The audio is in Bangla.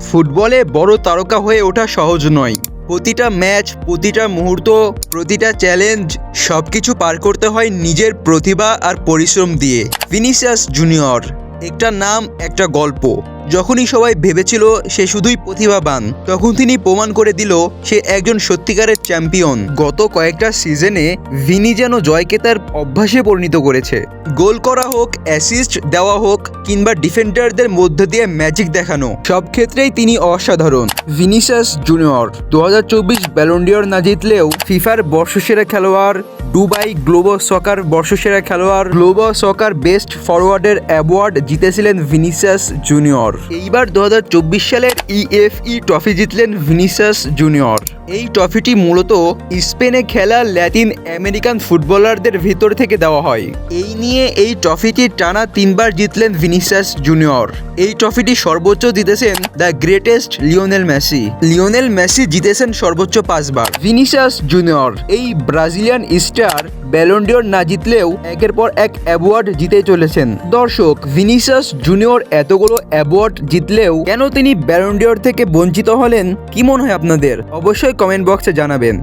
ফুটবলে বড় তারকা হয়ে ওঠা সহজ নয়। প্রতিটা ম্যাচ, প্রতিটা মুহূর্ত, প্রতিটা চ্যালেঞ্জ সব কিছু পার করতে হয় নিজের প্রতিভা আর পরিশ্রম দিয়ে। Vinicius junior. একটা নাম, একটা গল্প। যখনই সবাই ভেবেছিল সে শুধুই প্রতিভাবান, তখন তিনি প্রমাণ করে দিল সে একজন সত্যিকারের চ্যাম্পিয়ন। গত কয়েকটা সিজনে ভিনি যেন জয়কে তার অভ্যাসে পরিণত করেছে। গোল করা হোক অ্যাসিস্ট দেওয়া হোক, কিংবা ডিফেন্ডারদের মধ্য দিয়ে ম্যাজিক দেখানো, সব ক্ষেত্রেই তিনি অসাধারণ। ভিনিসাস জুনিয়র দু হাজার চব্বিশ ব্যালন্ডিয়র না জিতলেও ফিফার বর্ষসেরা খেলোয়াড়, দুবাই গ্লোবো সকার বর্ষসেরা খেলোয়াড় গ্লোবো সকার বেস্ট ফরওয়ার্ডের অ্যাওয়ার্ড জিতেছিলেন ভিনিসাস জুনিয়র। এইবার দু হাজার চব্বিশ সালের E ইএফই ট্রফি জিতলেন ভিনিসাস জুনিয়র। এই ট্রফিটি মূলত স্পেনে খেলা ল্যাটিন আমেরিকান ফুটবলারদের ভিতর থেকে দেওয়া হয়। এই নিয়ে এই ট্রফিটি টানা তিনবার জিতলেন ভিনিসাস জুনিয়র। এই ট্রফিটি সর্বোচ্চ জিতেছেন the greatest Lionel Messi. Lionel Messi জিতেছেন সর্বোচ্চ পাঁচবার। ভিনিসাস জুনিয়র, এই ব্রাজিলিয়ান স্টার ব্যালন্ডিয়র না জিতলেও একের পর এক অ্যাওয়ার্ড জিতে চলেছেন। দর্শক ভিনিসাস জুনিয়র এতগুলো অ্যাওয়ার্ড জিতলেও কেন তিনি ব্যালন্ডিয়র থেকে বঞ্চিত হলেন? কি মনে হয় আপনাদের? অবশ্যই কমেন্ট বক্সে জানাবেন।